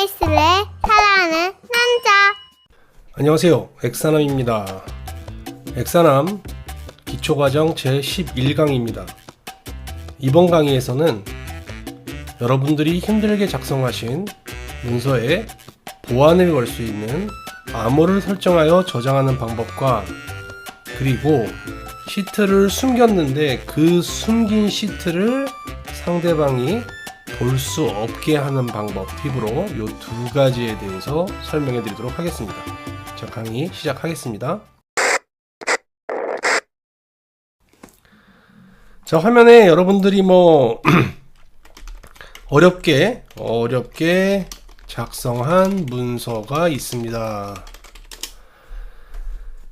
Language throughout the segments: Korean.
헬스를 사랑하는 남자. 안녕하세요. 엑사남입니다. 엑사남 기초과정 제11강입니다. 이번 강의에서는 여러분들이 힘들게 작성하신 문서에 보안을 걸 수 있는 암호를 설정하여 저장하는 방법과 그리고 시트를 숨겼는데 그 숨긴 시트를 상대방이 볼 수 없게 하는 방법 팁으로 이 두 가지에 대해서 설명해 드리도록 하겠습니다. 자, 강의 시작하겠습니다. 자, 화면에 여러분들이 뭐 어렵게 어렵게 작성한 문서가 있습니다.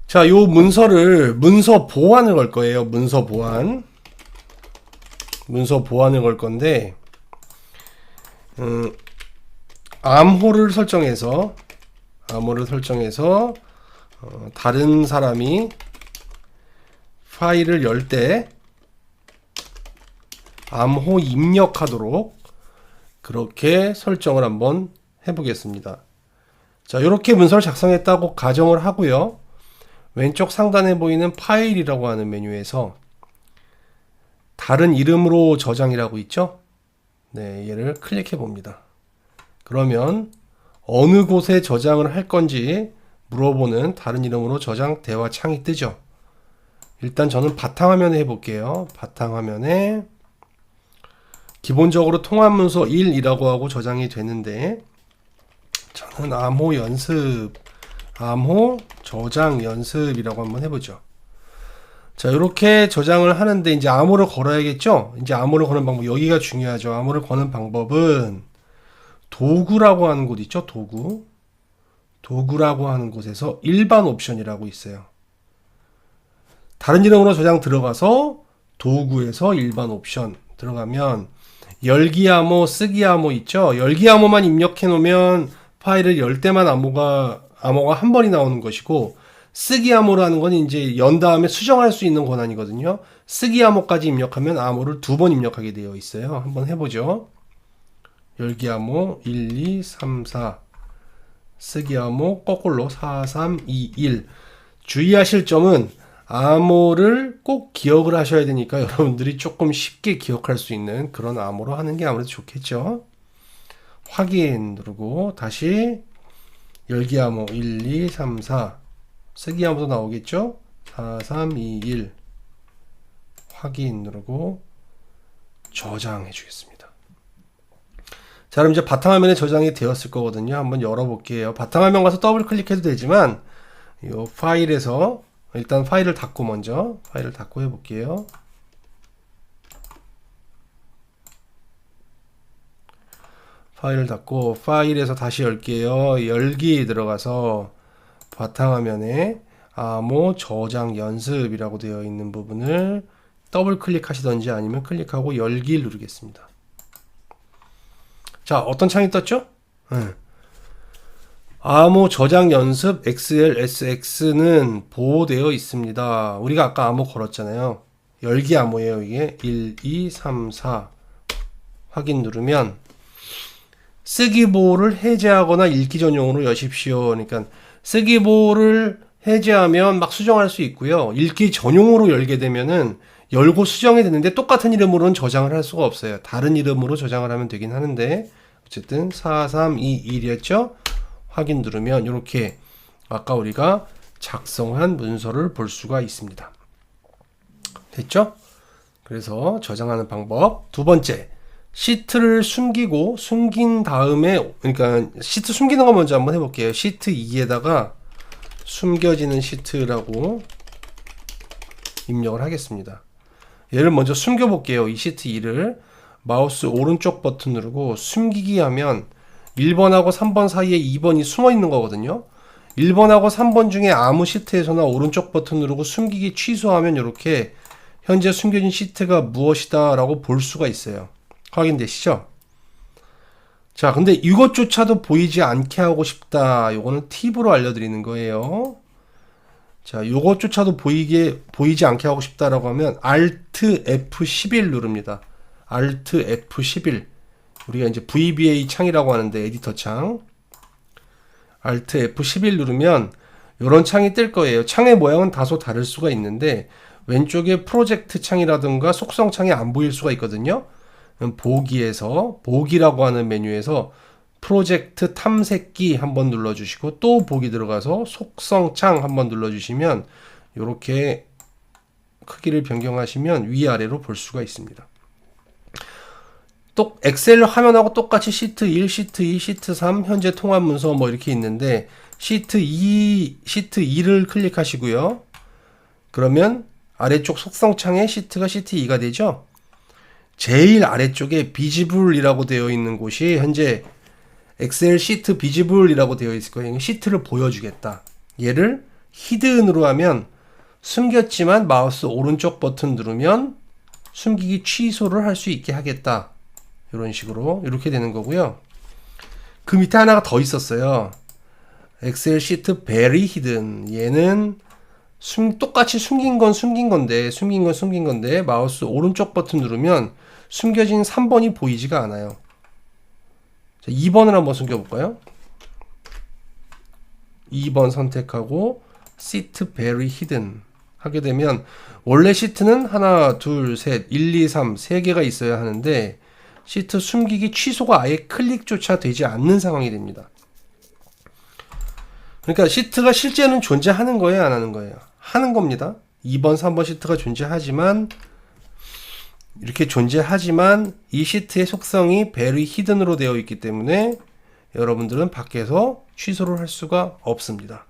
자, 요 문서를 문서 보안을 걸 거예요. 문서 보안. 문서 보안을 걸 건데 음, 암호를 설정해서 암호를 설정해서 어, 다른 사람이 파일을 열 때 암호 입력하도록 그렇게 설정을 한번 해보겠습니다. 자, 이렇게 문서를 작성했다고 가정을 하고요. 왼쪽 상단에 보이는 파일이라고 하는 메뉴에서 다른 이름으로 저장이라고 있죠? 네, 얘를 클릭해 봅니다. 그러면 어느 곳에 저장을 할 건지 물어보는 다른 이름으로 저장 대화 창이 뜨죠. 일단 저는 바탕화면에 해볼게요. 바탕화면에 기본적으로 통합문서 1이라고 하고 저장이 되는데 저는 암호 연습, 암호 저장 연습이라고 한번 해보죠. 자, 이렇게 저장을 하는데 이제 암호를 걸어야겠죠? 이제 암호를 거는 방법 여기가 중요하죠. 암호를 거는 방법은 도구라고 하는 곳 있죠? 도구. 도구라고 하는 곳에서 일반 옵션이라고 있어요. 다른 이름으로 저장 들어가서 도구에서 일반 옵션 들어가면 열기 암호, 쓰기 암호 있죠? 열기 암호만 입력해 놓으면 파일을 열 때만 암호가 암호가 한 번이 나오는 것이고 쓰기 암호라는 건 이제 연 다음에 수정할 수 있는 권한이거든요. 쓰기 암호까지 입력하면 암호를 두 번 입력하게 되어 있어요. 한번 해보죠. 열기 암호 1, 2, 3, 4 쓰기 암호 거꾸로 4, 3, 2, 1 주의하실 점은 암호를 꼭 기억을 하셔야 되니까 여러분들이 조금 쉽게 기억할 수 있는 그런 암호로 하는 게 아무래도 좋겠죠. 확인 누르고 다시 열기 암호 1, 2, 3, 4 쓰기 암호도 나오겠죠? 4, 3, 2, 1 확인 누르고 저장해 주겠습니다. 자, 그럼 이제 바탕화면에 저장이 되었을 거거든요. 한번 열어볼게요. 바탕화면 가서 더블 클릭해도 되지만, 이 파일에서, 일단 파일을 닫고 먼저, 파일을 닫고 해볼게요. 파일을 닫고, 파일에서 다시 열게요. 열기 들어가서, 바탕화면에 암호 저장 연습이라고 되어 있는 부분을 더블 클릭하시던지 아니면 클릭하고 열기 누르겠습니다. 자, 어떤 창이 떴죠? 네. 암호 저장 연습 XLSX는 보호되어 있습니다. 우리가 아까 암호 걸었잖아요. 열기 암호예요, 이게. 1, 2, 3, 4. 확인 누르면 쓰기 보호를 해제하거나 읽기 전용으로 여십시오. 그러니까 쓰기 보호를 해제하면 막 수정할 수 있고요. 읽기 전용으로 열게 되면은 열고 수정이 되는데 똑같은 이름으로는 저장을 할 수가 없어요. 다른 이름으로 저장을 하면 되긴 하는데 어쨌든 4321이었죠? 확인 누르면 이렇게 아까 우리가 작성한 문서를 볼 수가 있습니다. 됐죠? 그래서 저장하는 방법 두 번째 시트를 숨기고 숨긴 다음에 그러니까 시트 숨기는 거 먼저 한번 해볼게요. 시트 2에다가 숨겨지는 시트라고 입력을 하겠습니다. 얘를 먼저 숨겨 볼게요. 이 시트 2를 마우스 오른쪽 버튼 누르고 숨기기 하면 1번하고 3번 사이에 2번이 숨어 있는 거거든요. 1번하고 3번 중에 아무 시트에서나 오른쪽 버튼 누르고 숨기기 취소하면 이렇게 현재 숨겨진 시트가 무엇이다 라고 볼 수가 있어요. 확인되시죠? 자, 근데 이것조차도 보이지 않게 하고 싶다. 요거는 팁으로 알려드리는 거예요. 자, 요것조차도 보이게, 보이지 않게 하고 싶다라고 하면 Alt F11 누릅니다. Alt F11. 우리가 이제 VBA 창이라고 하는데 에디터 창. Alt F11 누르면 이런 창이 뜰 거예요. 창의 모양은 다소 다를 수가 있는데 왼쪽에 프로젝트 창이라든가 속성 창이 안 보일 수가 있거든요. 보기에서 보기라고 하는 메뉴에서 프로젝트 탐색기 한번 눌러주시고 또 보기 들어가서 속성 창 한번 눌러주시면 이렇게 크기를 변경하시면 위아래로 볼 수가 있습니다. 또 엑셀 화면하고 똑같이 시트 1, 시트 2, 시트 3 현재 통합 문서 뭐 이렇게 있는데 시트 2, 시트 2를 클릭하시고요. 그러면 아래쪽 속성 창에 시트가 시트 2가 되죠. 제일 아래쪽에 비지블이라고 되어 있는 곳이 현재 엑셀 시트 비지블이라고 되어 있을 거예요. 시트를 보여주겠다. 얘를 히든으로 하면 숨겼지만 마우스 오른쪽 버튼 누르면 숨기기 취소를 할 수 있게 하겠다. 이런 식으로 이렇게 되는 거고요. 그 밑에 하나가 더 있었어요. 엑셀 시트 베리 히든 얘는 숨, 똑같이 숨긴 건 숨긴 건데 숨긴 건 숨긴 건데 마우스 오른쪽 버튼 누르면 숨겨진 3번이 보이지가 않아요. 자, 2번을 한번 숨겨볼까요? 2번 선택하고 시트 베리 히든 하게 되면 원래 시트는 하나, 둘, 셋, 1, 2, 3, 3개가 있어야 하는데 시트 숨기기 취소가 아예 클릭조차 되지 않는 상황이 됩니다. 그러니까 시트가 실제는 존재하는 거예요, 안 하는 거예요? 하는 겁니다. 2번, 3번 시트가 존재하지만 이렇게 존재하지만 이 시트의 속성이 베리 히든으로 되어 있기 때문에 여러분들은 밖에서 취소를 할 수가 없습니다.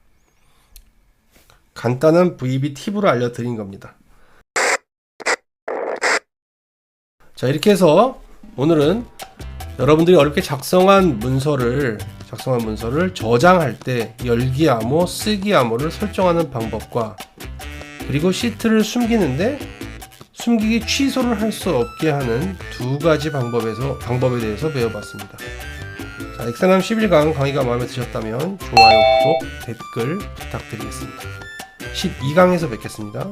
간단한 VB 팁으로 알려드린 겁니다. 자, 이렇게 해서 오늘은 여러분들이 어렵게 작성한 문서를 작성한 문서를 저장할 때 열기 암호, 쓰기 암호를 설정하는 방법과 그리고 시트를 숨기는데 숨기기 취소를 할 수 없게 하는 두 가지 방법에서 방법에 대해서 배워봤습니다. 자, 엑셀함 11강 강의가 마음에 드셨다면 좋아요, 구독, 댓글 부탁드리겠습니다. 12강에서 뵙겠습니다.